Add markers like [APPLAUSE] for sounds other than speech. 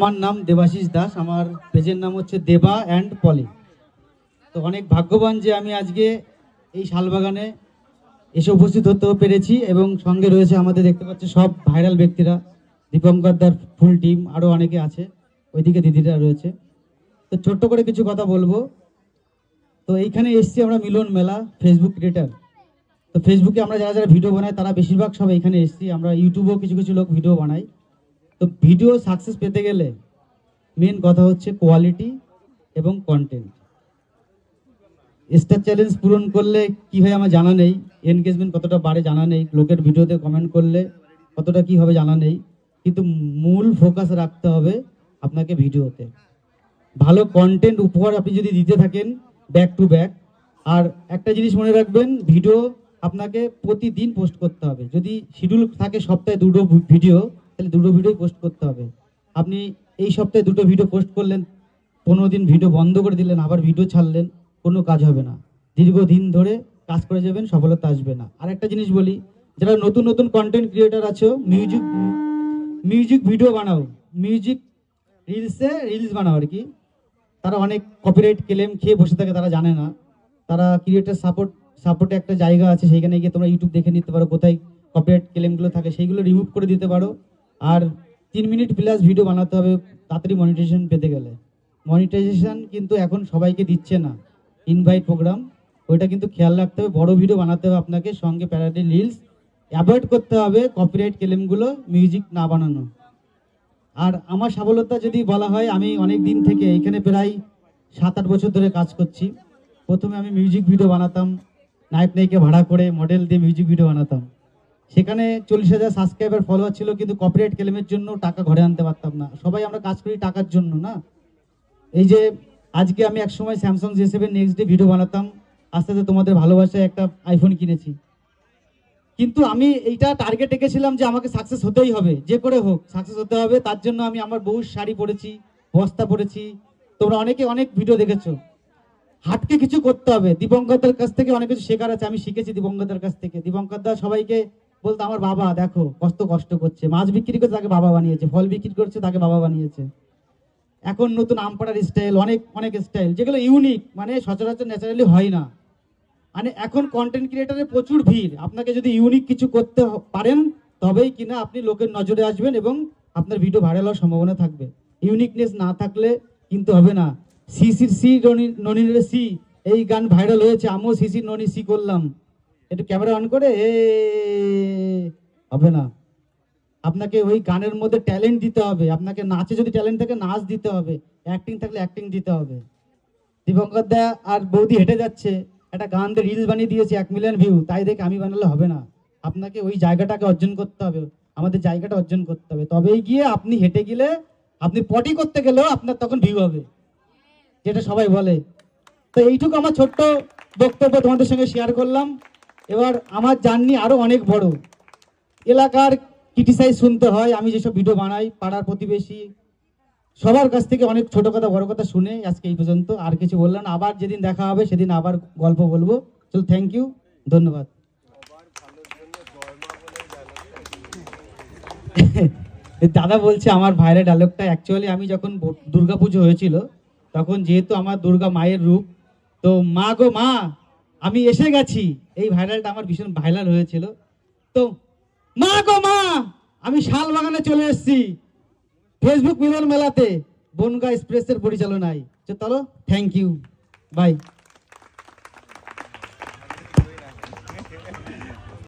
আমার নাম দেবাশিস দাস, আমার পেজের নাম হচ্ছে দেবা অ্যান্ড পলি। তো অনেক ভাগ্যবান যে আমি আজকে এই শালবাগানে এসে উপস্থিত হতে পেরেছি এবং সঙ্গে রয়েছে আমাদের দেখতে পাচ্ছি সব ভাইরাল ব্যক্তিরা, দীপঙ্কর দার ফুল টিম আরও অনেকে আছে, ওইদিকে দিদিরা রয়েছে। তো ছোট্ট করে কিছু কথা বলব। তো এইখানে এসছি আমরা মিলন মেলা ফেসবুক ক্রিয়েটার তো ফেসবুকে আমরা যারা যারা ভিডিও বানাই তারা বেশিরভাগ সব এখানে এসছি। আমরা ইউটিউবেও কিছু কিছু লোক ভিডিও বানাই। তো ভিডিও সাকসেস পেতে গেলে মেন কথা হচ্ছে কোয়ালিটি এবং কন্টেন্ট স্টার চ্যালেঞ্জ পূরণ করলে কি হয় আমার জানা নেই এনগেজমেন্ট কতটা বাড়ে জানা নেই, লোকের ভিডিওতে কমেন্ট করলে কতটা কি হবে জানা নেই, কিন্তু মূল ফোকাস রাখতে হবে আপনাকে ভিডিওতে। ভালো কন্টেন্ট উপহার আপনি যদি দিতে থাকেন ব্যাক টু ব্যাক আর একটা জিনিস মনে রাখবেন ভিডিও আপনাকে প্রতিদিন পোস্ট করতে হবে। যদি শিডিউল থাকে সপ্তাহে দুটো ভিডিও তাহলে দুটো ভিডিও পোস্ট করতে হবে। আপনি এই সপ্তাহে দুটো ভিডিও পোস্ট করলেন, পনেরো দিন ভিডিও বন্ধ করে দিলেন, আবার ভিডিও ছাড়লেন, কোনো কাজ হবে না। দীর্ঘদিন ধরে কাজ করে যাবেন, সফলতা আসবে না। আর একটা জিনিস বলি, যারা নতুন নতুন কন্টেন্ট ক্রিয়েটার আছো মিউজিক মিউজিক ভিডিও বানাও। মিউজিক রিলসে রিলস বানাও আর কি। তারা অনেক কপিরাইট ক্লেম খেয়ে বসে থাকে, তারা জানে না। তারা ক্রিয়েটার সাপোর্ট সাপোর্টে একটা জায়গা আছে সেখানে গিয়ে তোমরা ইউটিউব দেখে নিতে পারো, কোথায় কপিরাইট ক্লেমগুলো থাকে, সেইগুলো রিমুভ করে দিতে পারো। আর তিন মিনিট প্লাস ভিডিও বানাতে হবে, তাড়াতাড়ি মনিটাইজেশন পেতে গেলে। মনিটাইজেশন কিন্তু এখন সবাইকে দিচ্ছে না। ইনভাইট প্রোগ্রাম ওইটা কিন্তু খেয়াল রাখতে হবে। বড় ভিডিও বানাতে হবে আপনাকে, সঙ্গে প্যারাডি রিলস অ্যাভয়েড করতে হবে কপিরাইট ক্লেমগুলো মিউজিক না বানানো। আর আমার সাফল্যতা যদি বলা হয়, আমি অনেক দিন থেকে এখানে প্রায় সাত আট বছর ধরে কাজ করছি। প্রথমে আমি মিউজিক ভিডিও বানাতাম নায়ক নায়িকা ভাড়া করে মডেল দিয়ে মিউজিক ভিডিও বানাতাম। সেখানে চল্লিশ হাজার সাবস্ক্রাইবার ফলোয়ার ছিল, কিন্তু কপিরাইট ক্লেমের জন্য টাকা ঘরে আনতে পারতাম না। সবাই আমরা কাজ করি টাকার জন্য, না? এই যে আজকে আমি এক সময় Samsung J seven next day video বানাতাম। আস্তে আস্তে তোমাদের ভালোবাসায় একটা আইফোন কিনেছি। কিন্তু আমি এইটা টার্গেট রেখেছিলাম যে আমাকে সাকসেস হতেই হবে, যে করে হোক। সাকসেস হতে হবে, তার জন্য আমি আমার বহু শাড়ি পরেছি, বস্তা পরেছি। তোমরা অনেকে অনেক ভিডিও দেখেছ। হাটকে কিছু করতে হবে। দীপঙ্করদার কাছ থেকে অনেক কিছু শেখার আছে, আমি শিখেছি দীপঙ্করদার কাছ থেকে। দীপঙ্করদা সবাইকে বলতো, আমার বাবা, দেখো কষ্ট কষ্ট করছে। মাছ বিক্রি করছে তাকে বাবা বানিয়েছে, ফল বিক্রি করছে, তাকে বাবা বানিয়েছে। এখন নতুন আমপাড়ার স্টাইল অনেক অনেক স্টাইল যেগুলো ইউনিক মানে সচরাচর ন্যাচারালি হয় না। মানে এখন কন্টেন্ট ক্রিয়েটারের প্রচুর ভিড়। আপনাকে যদি ইউনিক কিছু করতে পারেন, তবেই কিনা আপনি লোকের নজরে আসবেন এবং আপনার ভিডিও ভাইরাল হওয়ার সম্ভাবনা থাকবে। ইউনিকনেস না থাকলে কিন্তু হবে না। সি সির সি ননিনের সি এই গান ভাইরাল হয়েছে, আমিও সি সির ননি সি করলাম। একটু ক্যামেরা অন করে হবে না। আপনাকে ওই গানের মধ্যে ট্যালেন্ট দিতে হবে। আপনাকে নাচে যদি ট্যালেন্ট থাকে, নাচ দিতে হবে। অ্যাক্টিং থাকলে অ্যাক্টিং দিতে হবে। দীপঙ্কর দা আর বৌদি হেঁটে যাচ্ছে। একটা গান দিয়ে রিলস বানিয়ে দিয়েছে, এক মিলিয়ন ভিউ। তাই দেখে আমি বানালে হবে না। আপনাকে ওই জায়গাটাকে অর্জন করতে হবে। আমাদের জায়গাটা অর্জন করতে হবে। তবেই গিয়ে আপনি হেঁটে গেলে, আপনি পটি করতে গেলেও আপনার তখন ভিউ হবে। যেটা সবাই বলে। তো এইটুকু আমার ছোট্ট বক্তব্য তোমাদের সঙ্গে শেয়ার করলাম। এবার আমার জার্নি আরও অনেক বড়। এলাকার ক্রিটিসাইজ শুনতে হয়, আমি যেসব ভিডিও বানাই, পাড়ার প্রতিবেশী, সবার কাছ থেকে অনেক ছোট কথা, বড় কথা শুনে আজকে এই পর্যন্ত আর কিছু বললাম। আবার যেদিন দেখা হবে, সেদিন আবার গল্প বলব। চল থ্যাংক ইউ ধন্যবাদ। [LAUGHS] দাদা বলছে, আমার ভাইরাল ডায়লগটা অ্যাকচুয়ালি আমি যখন দুর্গাপুজো হয়েছিল, তখন যেহেতু আমার দুর্গা মায়ের রূপ, তো মা গো মা আমি এসে গেছি। এই ভাইরালটা আমার ভীষণ ভাইরাল হয়েছিল। তো, মা গো মা, আমি শাল বাগানে চলে এসেছি। ফেসবুক মিলন মেলাতে বনগা এক্সপ্রেসের পরিচালনায়। চলো থ্যাংক ইউ বাই